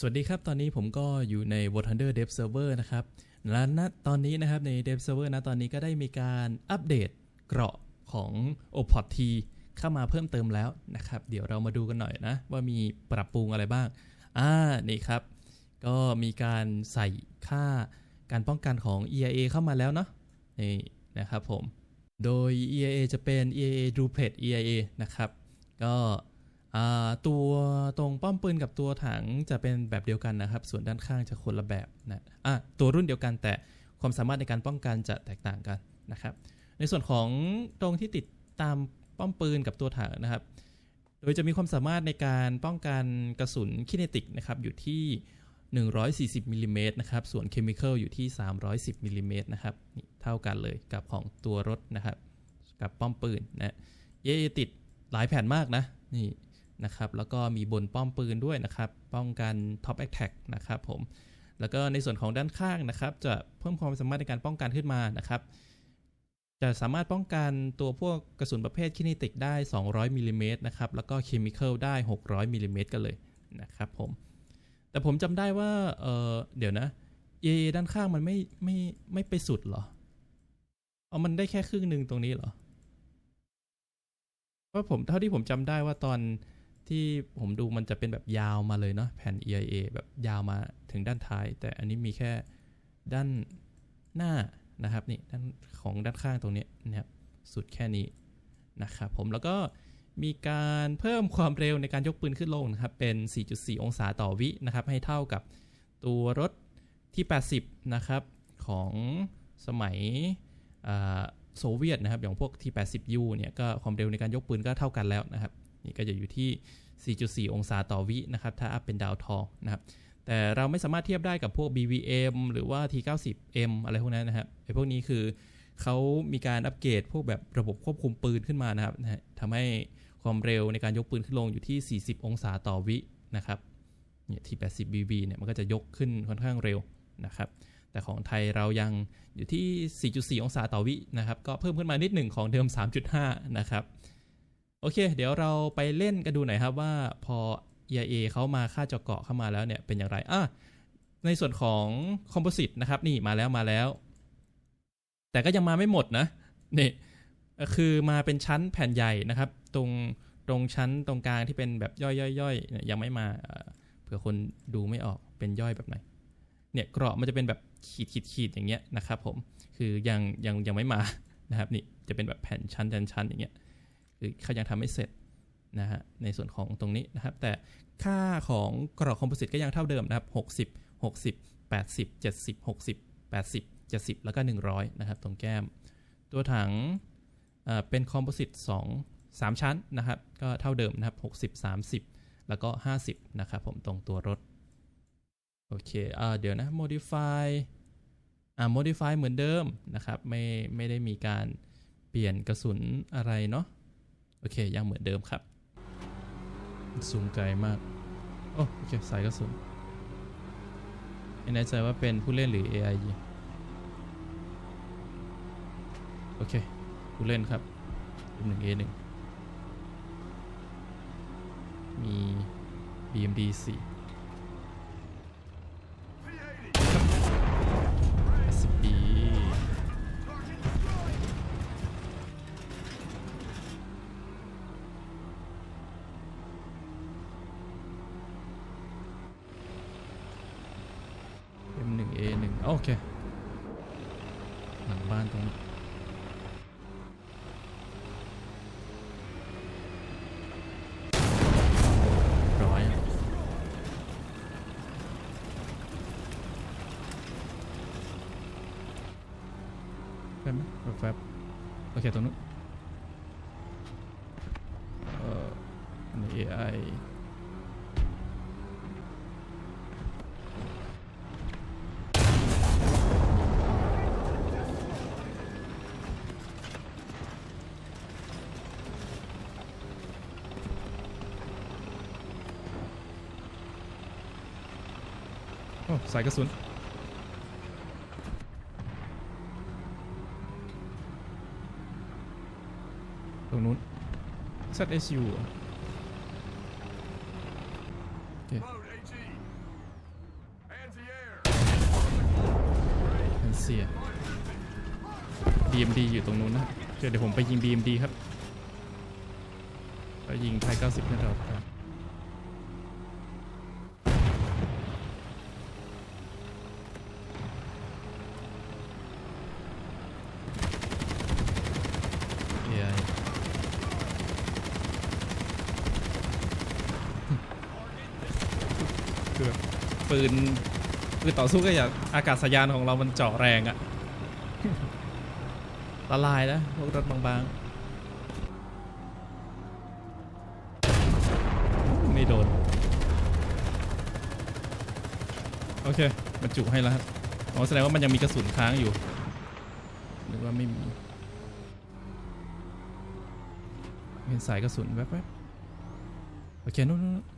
สวัสดีครับ ตอนนี้ผมก็อยู่ใน War Thunder Dev Server นะครับ และณตอนนี้นะครับใน Dev Server นะตอนนี้ก็ได้มีการอัปเดตเกราะของ o p o t T เข้ามาเพิ่มเติมแล้วนะครับ เดี๋ยวเรามาดูกันหน่อยนะ ว่ามีปรับปรุงอะไรบ้าง อ่า นี่ครับ ก็มีการใส่ค่าการป้องกันของ EIA เข้ามาแล้วเนาะ นี่นะครับผม โดย EIA จะเป็น EIA Duplex EIA นะครับ ก็ ตัวตรงป้อมปืนกับตัวถังจะเป็นแบบเดียวกันนะครับ ส่วนด้านข้างจะคนละแบบนะะตัวรุ่นเดียวกันแต่ความสามารถในการป้องกันจะแตกต่างกันนะครับ ในส่วนของตรงที่ติดตามป้อมปืนกับตัวถังนะครับ โดยจะมีความสามารถในการป้องกันกระสุนคิเนติกนะครับอยู่ที่ 140มิลลิเมตรนะครับ ส่วนเคมีคอลอยู่ที่ 310มิลลิเมตรนะครับนี่เท่ากันเลยกับของตัวรถนะครับ กับป้อมปืนนะเยติดหลายแผ่นมากนะนี่ นะครับ แล้วก็มีบนป้อมปืนด้วยนะครับ ป้องกัน Top Attack นะครับผม แล้วก็ในส่วนของด้านข้างนะครับ จะเพิ่มความสามารถในการป้องกันขึ้นมานะครับ จะสามารถป้องกันตัวพวกกระสุนประเภทคิเนติกได้ 200มิลลิเมตรนะครับ แล้วก็เคมีคอลได้ 600มิลลิเมตรกันเลยนะครับผม แต่ผมจำได้ว่า เออเดี๋ยวนะ เอด้านข้างมันไม่ไม่ไม่ไปสุดเหรอเอามันได้แค่ครึ่งหนึ่งตรงนี้เหรอเพราะผมเท่าที่ผมจำได้ว่าตอน ที่ผมดูมันจะเป็นแบบยาวมาเลยเนาะแผ่น EIA แบบยาวมาถึงด้านท้าย แต่อันนี้มีแค่ด้านหน้านะครับนี่ด้านของด้านข้างตรงนี้นะครับสุดแค่นี้นะครับผมแล้วก็มีการเพิ่มความเร็วในการยกปืนขึ้นลงนะครับเป็น 4.4 องศาต่อวินะครับให้เท่ากับตัวรถที่ 80 นะครับของสมัยอ่าโซเวียตนะครับอย่างพวกที่ 80U เนี่ยก็ความเร็วในการยกปืนก็เท่ากันแล้วนะครับ นี่ก็จะอยู่ที่ 4.4 องศาต่อวินะครับ ถ้าอัพเป็นดาวทองนะครับ แต่เราไม่สามารถเทียบได้กับพวก BVM หรือว่า T90M อะไรพวกนั้นนะครับไอ้พวกนี้คือเขามีการอัปเกรดพวกแบบระบบควบคุมปืนขึ้นมานะครับนะฮะทำให้ความเร็วในการยกปืนขึ้นลงอยู่ที่ 40 องศาต่อวินะครับเนี่ย T80 BV เนี่ยมันก็จะยกขึ้นค่อนข้างเร็วนะครับแต่ของไทยเรายังอยู่ที่ 4.4 องศาต่อวินะครับ ก็เพิ่มขึ้นมานิดหนึ่งของเดิม 3.5 นะครับ อเค เดี๋ยวเราไปเล่นกันดูหน่อยครับว่าพอ EIA เขามาค่าเจาะเกาะเข้ามาแล้วเนี่ยเป็นอย่างไรอะในส่วนของคอมโพสิตนะครับนี่มาแล้วมาแล้ว แต่ก็ยังมาไม่หมดนะนี่คือมาเป็นชั้นแผ่นใหญ่นะครับ ตรงตรงชั้นตรงกลางที่เป็นแบบย่อยย่อยย่อยยังไม่มาเผื่อคนดูไม่ออกเป็นย่อยแบบไหนเนี่ยเกราะมันจะเป็นแบบขีดขีดขีดอย่างเงี้ยนะครับผมคือยังยังยังไม่มานะครับนี่จะเป็นแบบแผ่นชั้นชั้นชั้นอย่างเงี้ย เขายังทำไม่เสร็จนะฮะในส่วนของตรงนี้นะครับ แต่ค่าของกรอบคอมโพสิตก็ยังเท่าเดิมนะครับ 60 60 80 70 60 80 70 แล้วก็ 100 นะครับ ตรงแก้ม ตัวถังเอ่อเป็นคอมโพสิต2 3 ชั้นนะครับ ก็เท่าเดิมนะครับ 60 30 แล้วก็ 50 นะครับผมตรงตัวรถ โอเคอ่าเดี๋ยวนะ modify อ่า modify เหมือนเดิมนะครับ ไม่ไม่ได้มีการเปลี่ยนกระสุนอะไรเนาะ โอเค ยังเหมือนเดิมครับ สูงไกลมาก โอ้โอเค สายกระสุนไม่แน่ใจว่าเป็นผู้เล่นหรือ AI โอเค ผู้เล่นครับหนึ่ง A หนึ่งมี BMD 4 โอเค หลังบ้านตรงนี้ร้อยแป๊บไหมแป๊บๆโอเค ตรงนู้นเอ่ออันนี้ AI ใส่กระสุนตรงนู้น ZSU โอเคฮันเซีย BMD อยู่ตรงนู้นนะ เดี๋ยวผมไปยิงบีมดีครับ ไปยิงไทย90ให้เราครับ ปืนคือต่อสู้ก็อย่างอากาศยานของเรามันเจาะแรงอะละลายนะพวกรถบางๆ ไม่โดน โอเคบรรจุให้แล้วครับอ๋อแสดงว่ามันยังมีกระสุนค้างอยู่ หรือว่าไม่มีเห็นสายกระสุนแวบๆโอเคนู่นนู่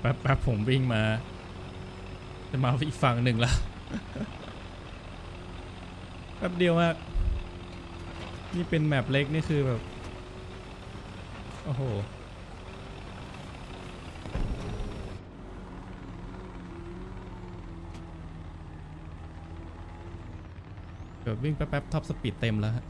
แป๊บแป๊บผมวิ่งมา จะมาอีกฝั่งหนึ่งละแป๊บเดียวมาก นี่เป็นแมปเล็กนี่คือแบบ โอ้โหแบบวิ่งแป๊บๆท็อปสปีดเต็มแล้วฮะ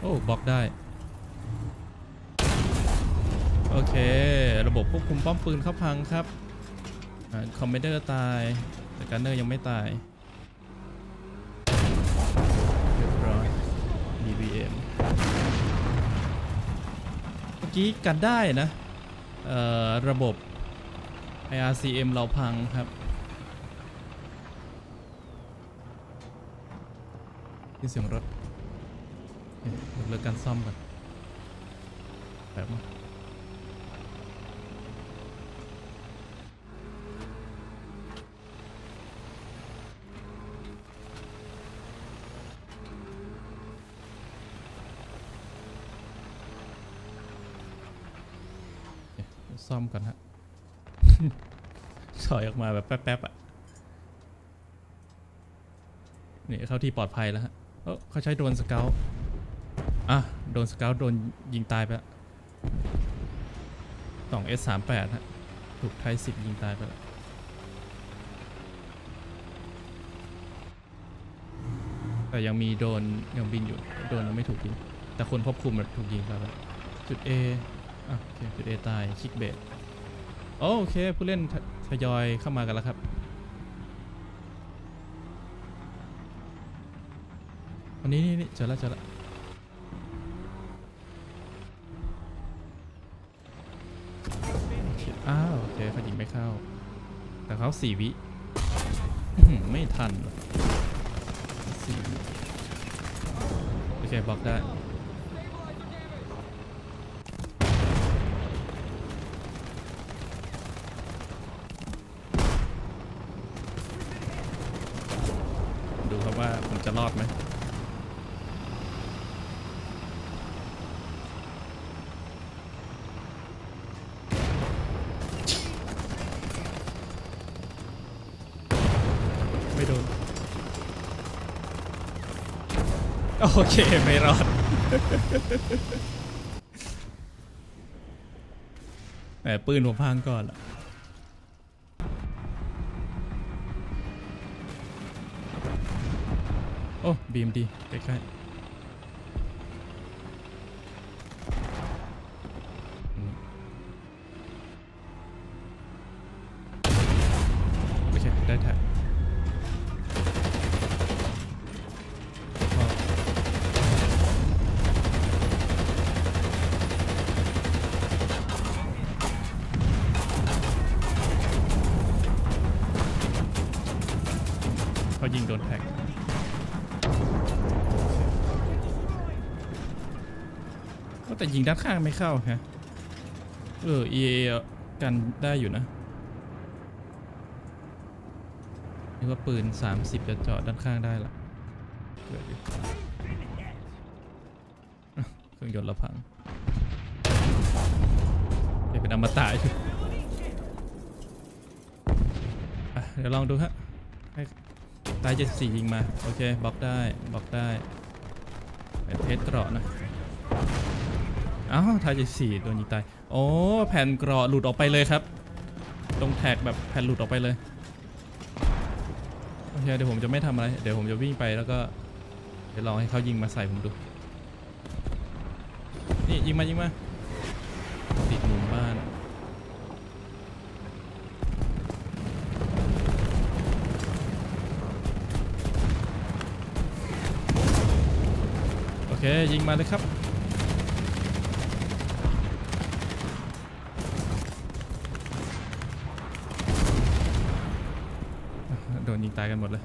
โอ้บล็อกได้ โอเค ระบบควบคุมป้อมปืนเข้าพังครับคอมเมนเดอร์ตาย แต่กันเนอร์ยังไม่ตายเรียบร้อย DBM เมื่อกี้กันได้นะ ระบบ IRCM เราพังครับ ที่เสียงรถเอ๊ะยกเลิกการซ่อมก่อนแบบนึงซ่อมก่อนฮะถอยออกมาแบบแป๊บๆอะนี่เข้าที่ปลอดภัยแล้วฮะ เออเขาใช้โดนสเกลอะ โดนสเกลโดนยิงตายไปแล้วสอง S สสามแปดฮะ ถูกไทยสิบยิงตายไปแล้วแต่ยังมีโดนยังบินอยู่ โดนยังไม่ถูกยิง แต่คนควบคุมถูกยิงไปแล้วจุด A อะโอเคจุด A ตาย คิกเบสโอเค ผู้เล่นทยอยเข้ามากันแล้วครับ อันนี้นี่เจอแล้วเจอแล้วอ้าวโอเคเขายิงไม่เข้า แต่เขาสี่วิไม่ทันสี่วิโอเคบล็อกได้ดูครับว่าผมจะรอดไหมโดน โอเค ไม่รอดแต่ปืนผมพังก่อนละโอ้ บีมดีใกล้ๆ เขายิงโดนแท็กก็แต่ยิงด้านข้างไม่เข้าฮะเออ EA กันได้อยู่นะนึกว่าปืน 30 จะเจาะด้านข้างได้ละเกิดอยู่เครื่องยนต์ราพังเป็นอมตะอยู่อะเดี๋ยวลองดูฮะ ให้ายเจ็ดสี่ยิงมา โอเคบล็อกได้บล็อกได้ไปเทสเกราะนะอ้าวทายเจ็ดสี่โดนยิงตายโอ้แผ่นเกราะหลุดออกไปเลยครับ ตรงแท็กแบบแผ่นหลุดออกไปเลยโอเคเดี๋ยวผมจะไม่ทำอะไรเดี๋ยวผมจะวิ่งไปแล้วก็เดี๋ยวลองให้เขายิงมาใส่ผมดูนี่ยิงมายิงมาติดมุมบ้าน โอเค ยิงมาเลยครับ โดนยิงตายกันหมดเลย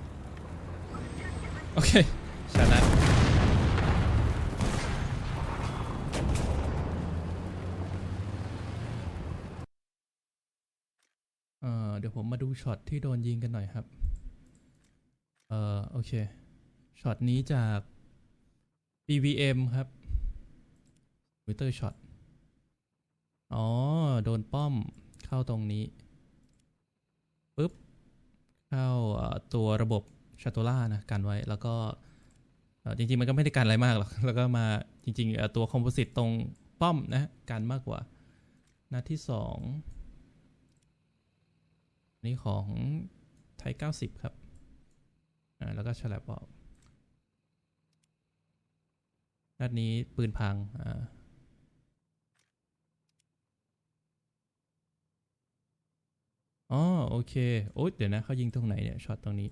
โอเค ชนะเอ่อเดี๋ยวผมมาดูช็อตที่โดนยิงกันหน่อยครับ เอ่อโอเค ช็อตนี้จาก BVM ครับวิเตอร์ช็อตอ๋อ โดนป้อมเข้าตรงนี้ปุ๊บ เข้าตัวระบบชาโตล่านะ กันไว้แล้วก็จริง ๆ มันก็ไม่ได้กันอะไรมากหรอก แล้วก็มาจริง ๆ ตัวคอมโพสิตตรงป้อมนะกันมากกว่า นัดที่สองนี่ของไทย 90 ครับอ่าแล้วก็ฉลับออก ด้านนี้ปืนพังอ่าอ๋อโอเคโอ๊ยเดี๋ยวนะเขายิงตรงไหนเนี่ยช็อตตรงนี้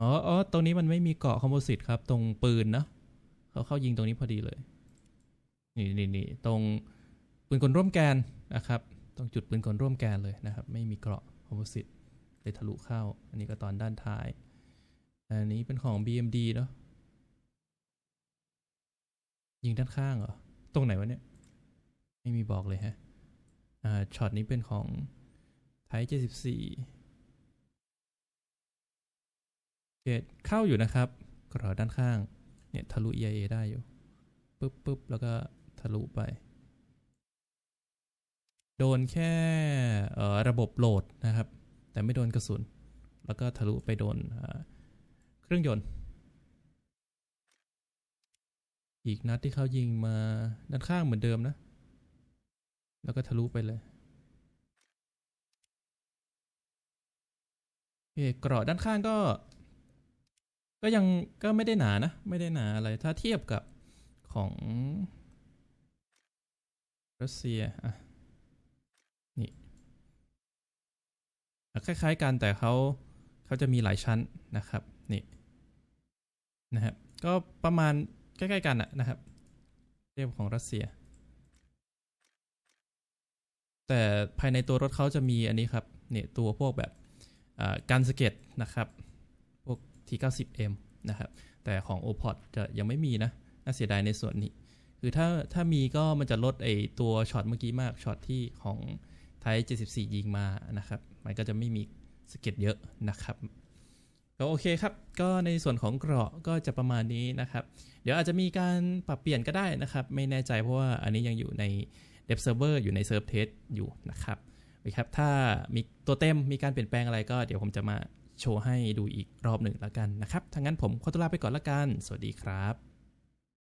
อ๋ออ๋อตรงนี้มันไม่มีเกาะคอมโพสิตครับ ตรงปืนนะเขาเข้ายิงตรงนี้พอดีเลย นี่นี่นี่ตรงปืนกลร่วมแกนนะครับ ตรงจุดปืนกลร่วมแกนเลยนะครับ ไม่มีเกราะคอมโพสิตเลยทะลุเข้า อันนี้ก็ตอนด้านท้าย อันนี้เป็นของ BMD เนาะ ยิงด้านข้างเหรอ ตรงไหนวะเนี่ย ไม่มีบอกเลยฮะ อ่า ช็อตนี้เป็นของไทย74เกตเข้าอยู่นะครับกระด้านข้าง เนี่ยทะลุ EIA ได้อยู่ ปึ๊บปึ๊บแล้วก็ทะลุไป โดนแค่เอ่อระบบโหลดนะครับ แต่ไม่โดนกระสุน แล้วก็ทะลุไปโดนเครื่องยนต์ อีกนัดที่เขายิงมาด้านข้างเหมือนเดิมนะ แล้วก็ทะลุไปเลยโอเคกราะด้านข้างก็ ก็ยังก็ไม่ได้หนานะ ไม่ได้หนาอะไร ถ้าเทียบกับของรัสเซียอะนี่คล้ายๆกันแต่เขาเขาจะมีหลายชั้นนะครับ นี่นะครับก็ประมาณ ใกล้ ๆ กันนะครับเทียบของรัสเซีย แต่ภายในตัวรถเขาจะมีอันนี้ครับเนี่ยตัวพวกแบบการสเก็ตนะครับ พวก T90M นะครับ แต่ของ o p o d จะยังไม่มีนะ น่าเสียดายในส่วนนี้ คือถ้าถ้ามีก็มันจะลดไอตัวช็อตเมื่อกี้มากช็อตที่ของไทย74 ยิงมานะครับ มันก็จะไม่มีสเก็ตเยอะนะครับ ก็โอเคครับ ก็ในส่วนของเกราะก็จะประมาณนี้นะครับ เดี๋ยวอาจจะมีการปรับเปลี่ยนก็ได้นะครับ ไม่แน่ใจเพราะว่าอันนี้ยังอยู่ในเดฟเซิร์ฟเวอร์อยู่ในเซิร์ฟเทสอยู่นะครับนะครับ ถ้ามีตัวเต็มมีการเปลี่ยนแปลงอะไรก็เดี๋ยวผมจะมาโชว์ให้ดูอีกรอบหนึ่งแล้วกันนะครับทั้างนั้นผมขอตัวลาไปก่อนละกัน สวัสดีครับ